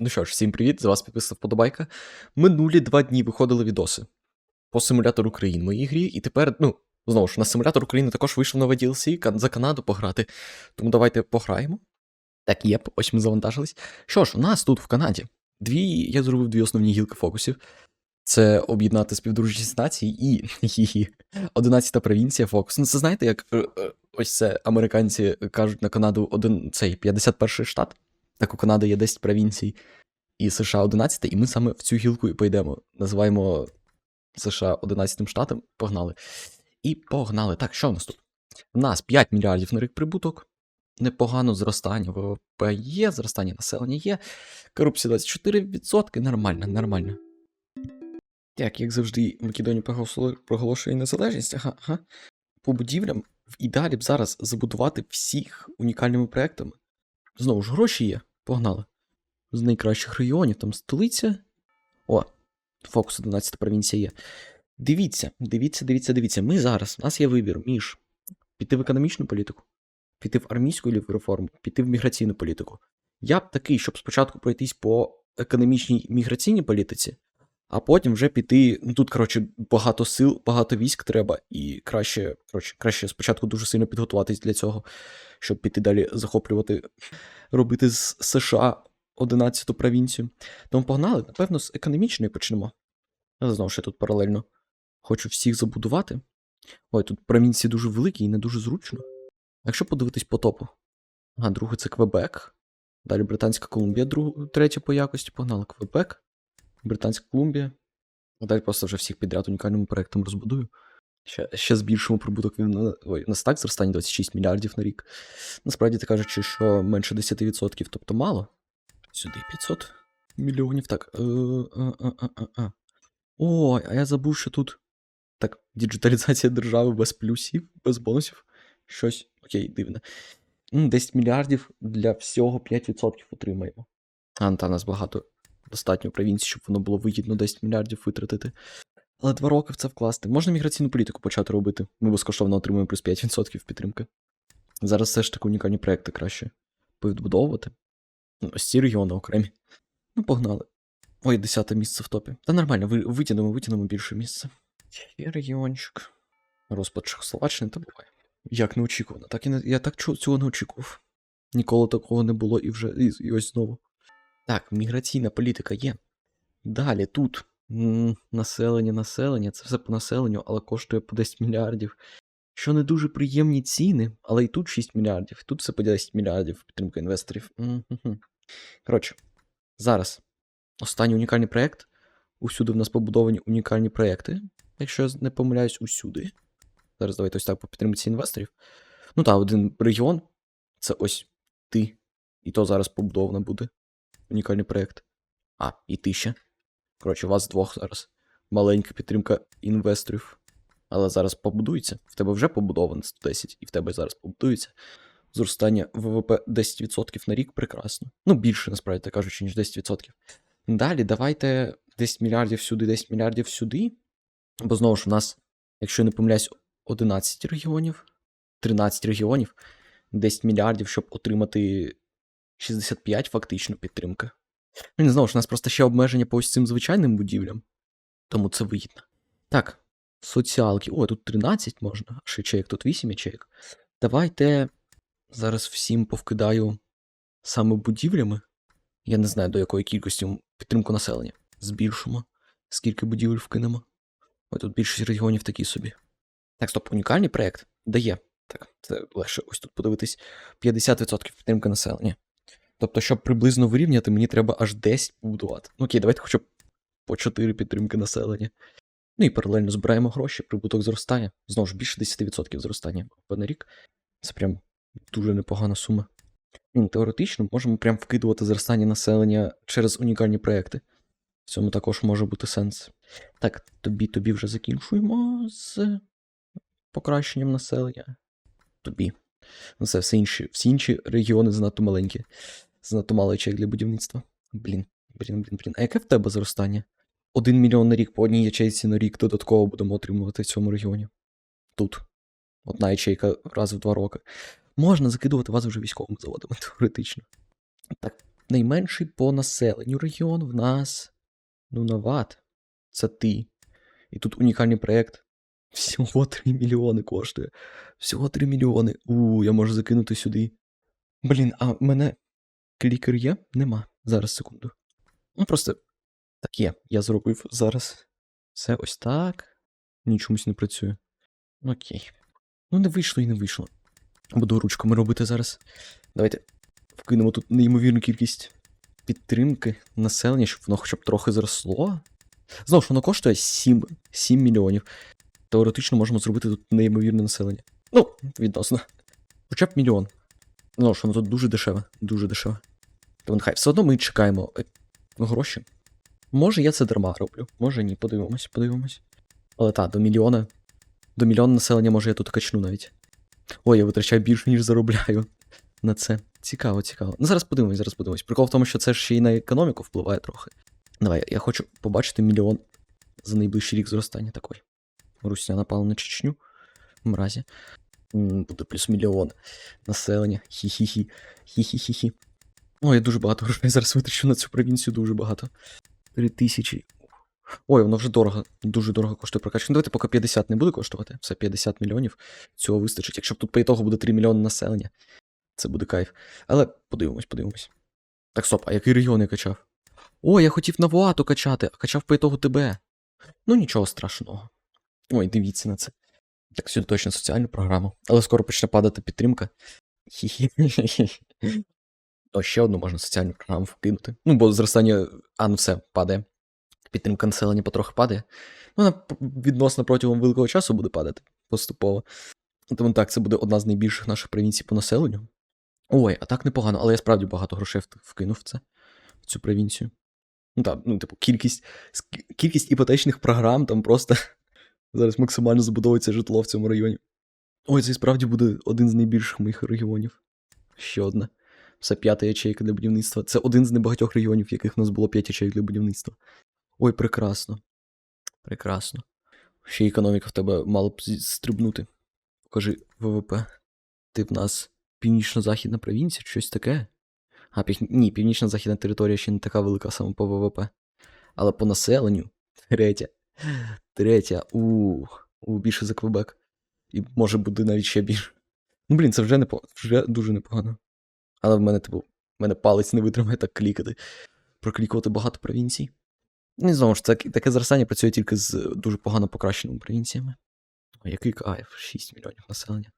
Ну що ж, всім привіт, з вас підписана вподобайка. Минулі два дні виходили відоси по симулятору країн моїй грі, і тепер, ну, знову ж, на симулятор України також вийшов нове DLC, за Канаду пограти. Тому давайте пограємо. Так, єп, ось ми завантажились. Що ж, у нас тут в Канаді дві, я зробив дві основні гілки фокусів. Це об'єднати співдружність націй і хі-хі, 11-та провінція фокус. Ну, це знаєте, як е, е, ось це американці кажуть на Канаду один цей 51-й штат. Так у Канади є 10 провінцій, і США 11, і ми саме в цю гілку і пойдемо. Називаємо США 11 штатом. Погнали. І погнали. Так, що в нас тут? У нас 5 мільярдів на рік прибуток. Непогано зростання ВВП є, зростання населення є. Корупція 24%. Нормально, нормально. Так, як завжди, Македонія проголошує незалежність. Ага, ага. По будівлям в ідеалі б зараз забудувати всіх унікальними проектами. Знову ж гроші є. Погнали. З найкращих регіонів, там столиця. О, фокус 11 провінція є. Дивіться, дивіться, дивіться, дивіться. Ми зараз, у нас є вибір між піти в економічну політику, піти в армійську реформу, піти в міграційну політику. Я б такий, щоб спочатку пройтись по економічній міграційній політиці, а потім вже піти. Ну тут, коротше, багато сил, багато військ треба, і краще, коротше, краще спочатку дуже сильно підготуватись для цього, щоб піти далі захоплювати, робити з США 11-ту провінцію. Тому погнали, напевно, з економічної почнемо. Але знову ж тут паралельно хочу всіх забудувати. Ой, тут провінції дуже великі і не дуже зручно. Якщо подивитись по топу. Ага, друге це Квебек. Далі Британська Колумбія, друг, третя по якості. Погнали Квебек, Британська Колумбія. А далі просто вже всіх підряд унікальним проектом розбудую. Ще, ще збільшимо прибуток на, ой, на стак зростання 26 мільярдів на рік. Насправді ти кажучи, що менше 10%, тобто мало. Сюди 500 мільйонів. Так. Е, е, е, е, е, е. Ой, а я забув, що тут. Так, діджиталізація держави без плюсів, без бонусів. Щось окей, дивне. 10 мільярдів для всього 5% отримаємо. А, та нас багато достатньо провінцій, щоб воно було вигідно 10 мільярдів витратити. Але два роки в це вкласти. Можна міграційну політику почати робити. Ми безкоштовно отримуємо плюс 5% підтримки. Зараз все ж таки унікальні проекти краще повідбудовувати. Ну, Ось ці регіони окремі. Ну, погнали. Ой, десяте місце в топі. Та нормально, ви, витягнемо, витягнемо більше місце. Ще регіончик. Розпад Чехословаччини, та буває. Як неочікувано. Так і не, я так чу- цього не очікував. Ніколи такого не було і вже і, і ось знову. Так, міграційна політика є. Далі тут населення, населення, це все по населенню, але коштує по 10 мільярдів. Що не дуже приємні ціни, але і тут 6 мільярдів, тут все по 10 мільярдів підтримка інвесторів. Коротше, зараз останній унікальний проєкт. Усюди в нас побудовані унікальні проєкти, якщо я не помиляюсь, усюди. Зараз давайте ось так по підтримці інвесторів. Ну так, один регіон це ось ти. І то зараз побудовано буде. Унікальний проєкт. А, і ти ще. Коротше, у вас двох зараз. Маленька підтримка інвесторів. Але зараз побудується. В тебе вже побудовано 110, і в тебе зараз побудується. Зростання ВВП 10% на рік прекрасно. Ну, більше, насправді так кажучи, ніж 10%. Далі давайте 10 мільярдів сюди, 10 мільярдів сюди. Бо знову ж у нас, якщо я не помиляюсь, 11 регіонів, 13 регіонів, 10 мільярдів, щоб отримати 65 фактично підтримки. Ну, не знову ж, у нас просто ще обмеження по ось цим звичайним будівлям, тому це вигідно. Так, соціалки. О, тут 13 можна, ще ячеїк, тут 8 ячеїк. Давайте зараз всім повкидаю саме будівлями. Я не знаю, до якої кількості підтримку населення. Збільшимо, скільки будівель вкинемо. Ой, тут більшість регіонів такі собі. Так, стоп, унікальний проєкт дає. Так, це легше ось тут подивитись. 50% підтримки населення. Тобто, щоб приблизно вирівняти, мені треба аж 10 побудувати. Ну окей, давайте хоча б по 4 підтримки населення. Ну і паралельно збираємо гроші, прибуток зростає. Знову ж більше 10% зростання на рік. Це прям дуже непогана сума. М, Теоретично можемо прям вкидувати зростання населення через унікальні проекти. В цьому також може бути сенс. Так, тобі тобі вже закінчуємо з покращенням населення. Тобі. Ну, це все інші, всі інші регіони занадто маленькі. Занадто мало ячеїк для будівництва. Блін, блін, блін, блін. А яке в тебе зростання? Один мільйон на рік по одній ячейці на рік додатково будемо отримувати в цьому регіоні. Тут. Одна ячейка раз в два роки. Можна закидувати вас вже військовими заводами, теоретично. Так, найменший по населенню регіон в нас. Ну, Нават. Це ти. І тут унікальний проєкт. Всього 3 мільйони коштує. Всього 3 мільйони. У, я можу закинути сюди. Блін, а мене клікер є? Нема. Зараз секунду. Ну, просто так є. Я зробив зараз. Все ось так. Ні, чомусь не працює. Окей. Ну, не вийшло і не вийшло. Буду ручками робити зараз. Давайте вкинемо тут неймовірну кількість підтримки населення, щоб воно хоча б трохи зросло. Знову ж воно коштує 7, 7 мільйонів. Теоретично можемо зробити тут неймовірне населення. Ну, відносно. Хоча б мільйон. Ну, що воно тут дуже дешеве, дуже дешеве. То нехай все одно ми чекаємо е, гроші. Може, я це дарма роблю, може ні, подивимось, подивимось. Але так, до мільйона. До мільйона населення, може, я тут качну навіть. Ой, я витрачаю більше, ніж заробляю на це. Цікаво, цікаво. Ну, зараз подивимось, зараз подивимось. Прикол в тому, що це ще й на економіку впливає трохи. Давай, я хочу побачити мільйон за найближчий рік зростання такої. Русня напала на Чечню. Мразі. Буде плюс мільйон населення. Хі-хі-хі. Хі-хі-хі-хі. Ой, я дуже багато грошей зараз витрачу на цю провінцію, дуже багато. Три тисячі. Ой, воно вже дорого, дуже дорого коштує прокачка. Ну, давайте поки 50 не буде коштувати. Все 50 мільйонів. Цього вистачить. Якщо тут по ітогу буде 3 мільйони населення, це буде кайф. Але подивимось, подивимось. Так, стоп, а який регіон я качав? О, я хотів Навуату качати, а качав по ітогу тебе. Ну нічого страшного. Ой, дивіться на це. Так, сюди точно соціальну програму. Але скоро почне падати підтримка. Хі-хі. Ще одну можна соціальну програму вкинути. Ну, бо зростання, а ну все, падає. Підтримка населення потрохи падає. Ну, вона відносно протягом великого часу буде падати поступово. Тому так, це буде одна з найбільших наших провінцій по населенню. Ой, а так непогано, але я справді багато грошей вкинув це, в цю провінцію. Ну так, ну, типу, кількість, кількість іпотечних програм там просто зараз максимально забудовується житло в цьому районі. Ой, це і справді буде один з найбільших моїх регіонів. Ще одна. Це п'ята ячейка для будівництва. Це один з небагатьох регіонів, в яких у нас було п'ять ячейок для будівництва. Ой, прекрасно. Прекрасно. Ще економіка в тебе мала б стрибнути. Покажи ВВП. Ти в нас північно-західна провінція, щось таке? А, пів... ні, північно-західна територія ще не така велика саме по ВВП. Але по населенню третя. Третя. У, у більше за Квебек. І може буде навіть ще більше. Ну, блін, це вже непо... вже дуже непогано. Але в мене, типу, в мене палець не витримає так клікати. Проклікувати багато провінцій. Ну, і знову ж, це, таке зростання працює тільки з дуже погано покращеними провінціями. А який кайф, 6 мільйонів населення.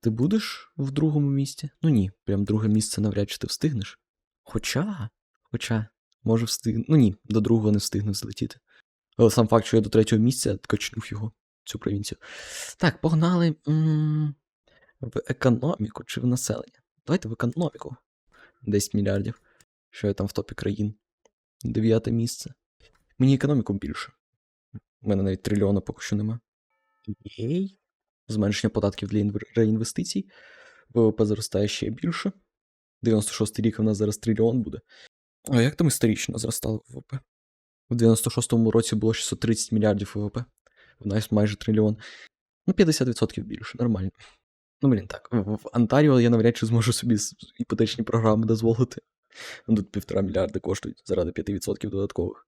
Ти будеш в другому місці? Ну ні, прям друге місце навряд чи ти встигнеш. Хоча, хоча, може встигну. Ну ні, до другого не встигну злетіти. Але сам факт, що я до третього місця качнув його, цю провінцію. Так, погнали м, в економіку чи в населення. Давайте в економіку. 10 мільярдів. Що я там в топі країн. Дев'яте місце. Мені економіку більше. У мене навіть трильйона поки що нема. Єй. Зменшення податків для реінвестицій. ВВП зростає ще більше. 96 й рік у нас зараз трильйон буде. А як там історично зростало ВВП? У 96-му році було 630 мільярдів ВВП. У нас майже трильйон. Ну, 50% більше, нормально. Ну, блін, так. В, Онтаріо я навряд чи зможу собі іпотечні програми дозволити. Ну, Тут півтора мільярда коштують заради 5% додаткових.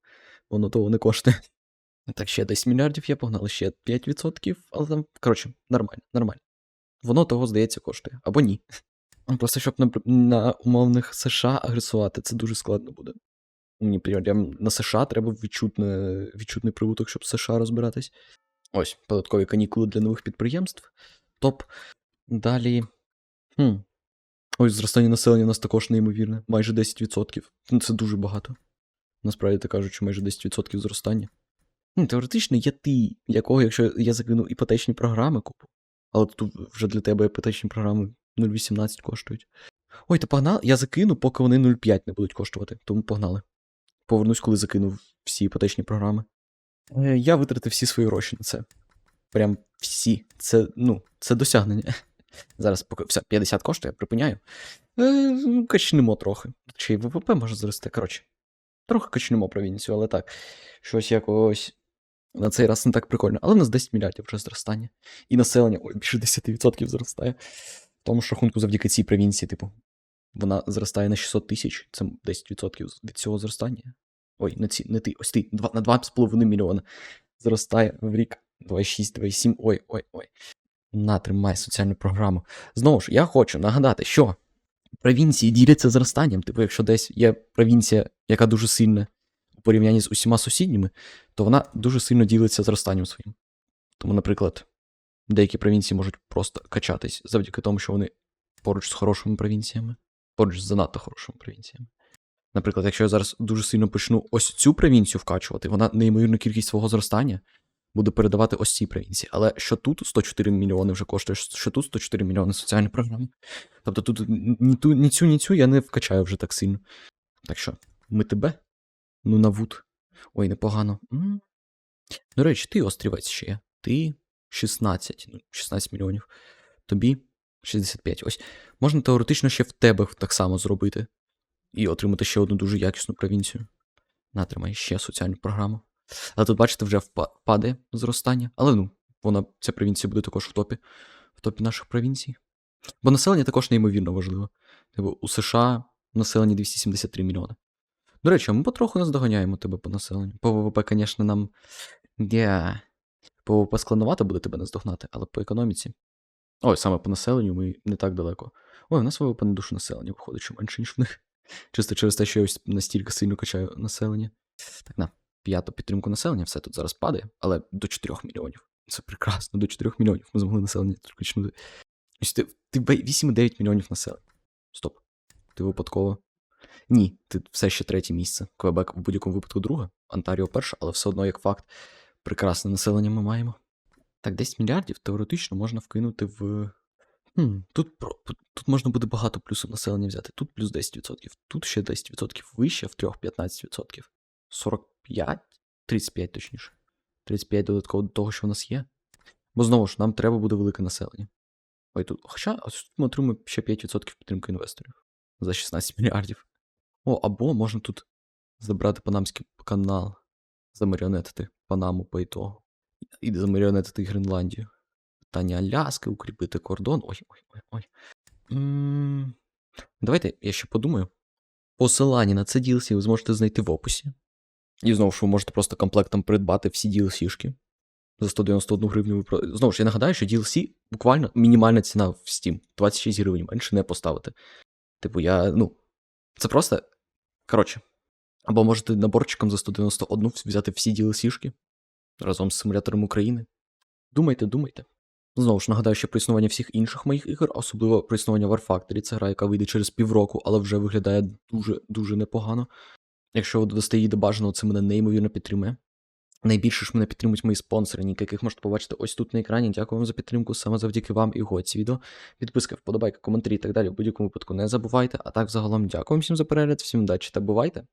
Воно того не коштує. Так, ще 10 мільярдів я погнали, ще 5%, але там, коротше, нормально, нормально. Воно того, здається, коштує. Або ні. Просто щоб на, на умовних США агресувати, це дуже складно буде. Мені прям на США треба відчутне, відчутний прибуток, щоб США розбиратись. Ось, податкові канікули для нових підприємств. Топ. Далі. Хм. Ось зростання населення у нас також неймовірне, майже 10%. Ну, це дуже багато. Насправді так кажучи, майже 10% зростання. Ну, теоретично є ти, якого, якщо я закину іпотечні програми купу. Але тут вже для тебе іпотечні програми 0,18 коштують. Ой, та погнали, я закину, поки вони 0,5 не будуть коштувати, тому погнали. Повернусь, коли закину всі іпотечні програми. Е, Я витратив всі свої гроші на це. Прям всі. Це, ну, це досягнення. Зараз поки все, 50 коштує, припиняю. Е, качнемо трохи. Чи ВВП може зрости. Коротше, трохи качнемо провінцію, але так. Щось якось на цей раз не так прикольно. Але в нас 10 мільярдів вже зростання. І населення, ой, більше 10% зростає. В тому ж рахунку завдяки цій провінції, типу. Вона зростає на 600 тисяч, це 10% від цього зростання. Ой, не ці, не ти, ось ти, два, на 2,5 мільйона. Зростає в рік 2,6, 2,7. На, тримай соціальну програму. Знову ж, я хочу нагадати, що провінції діляться зростанням. Типу, якщо десь є провінція, яка дуже сильна у порівнянні з усіма сусідніми, то вона дуже сильно ділиться зростанням своїм. Тому, наприклад, деякі провінції можуть просто качатись завдяки тому, що вони поруч з хорошими провінціями, поруч з занадто хорошими провінціями. Наприклад, якщо я зараз дуже сильно почну ось цю провінцію вкачувати, вона неймовірну кількість свого зростання буде передавати ось цій провінції. Але що тут 104 мільйони вже коштує, що тут 104 мільйони соціальні програми. Тобто тут ні, ту, ні цю, ні цю я не вкачаю вже так сильно. Так що, ми тебе? Ну, на вуд. Ой, непогано. М. До речі, ти острівець ще є. Ти 16, ну, 16 мільйонів. Тобі 65. Ось. Можна теоретично ще в тебе так само зробити. І отримати ще одну дуже якісну провінцію. Натримай ще соціальну програму. Але тут, бачите, вже впа- падає зростання. Але ну, вона, ця провінція буде також в топі, в топі наших провінцій. Бо населення також неймовірно важливо. Типу, у США населення 273 мільйони. До речі, ми потроху наздоганяємо тебе по населенню. По ВВП, звісно, нам. Yeah. По ВВП складновато буде тебе наздогнати, але по економіці. Ой, саме по населенню ми не так далеко. Ой, у нас ВВП на душу населення виходить, що менше, ніж в них. Чисто через те, що я ось настільки сильно качаю населення. Так, на п'яту підтримку населення, все тут зараз падає, але до 4 мільйонів. Це прекрасно, до 4 мільйонів ми змогли населення качнути. Ось ти, ти 8,9 мільйонів населення. Стоп. Ти випадково. Ні, ти все ще третє місце. Квебек в будь-якому випадку друге, Онтаріо перше, але все одно, як факт, прекрасне населення ми маємо. Так, 10 мільярдів теоретично можна вкинути в. Хм, тут, тут можна буде багато плюсів населення взяти. Тут плюс 10%, тут ще 10% вище, в трьох 15%. 45? 35 точніше. 35 додатково до того, що в нас є. Бо знову ж, нам треба буде велике населення. Ой, тут. Хоча тут ми отримаємо ще 5% підтримки інвесторів за 16 мільярдів. О, або можна тут забрати Панамський канал, замаріонетити Панаму по ітогу. І замаріонетити Гренландію. Питання Аляски, укріпити кордон. Ой, ой, Давайте я ще подумаю. Посилання на це DLC ви зможете знайти в описі. І знову ж ви можете просто комплектом придбати всі DLC-шки. За 191 гривню ви. Знову ж я нагадаю, що DLC буквально мінімальна ціна в Steam. 26 гривень, менше не поставити. Типу, я, ну. Це просто. Коротше. Або можете наборчиком за 191 взяти всі DLC-шки разом з симулятором України. Думайте, думайте. Знову ж нагадаю, що про існування всіх інших моїх ігор, особливо про існування War Factory, це гра, яка вийде через півроку, але вже виглядає дуже-дуже непогано. Якщо ви додасте її до бажаного, це мене неймовірно підтримує. Найбільше ж мене підтримують мої спонсори, яких можете побачити ось тут на екрані. Дякую вам за підтримку, саме завдяки вам і гоці відео. Підписка, вподобайка, коментарі і так далі. В будь-якому випадку не забувайте. А так, загалом, дякую всім за перегляд, всім удачі та бувайте!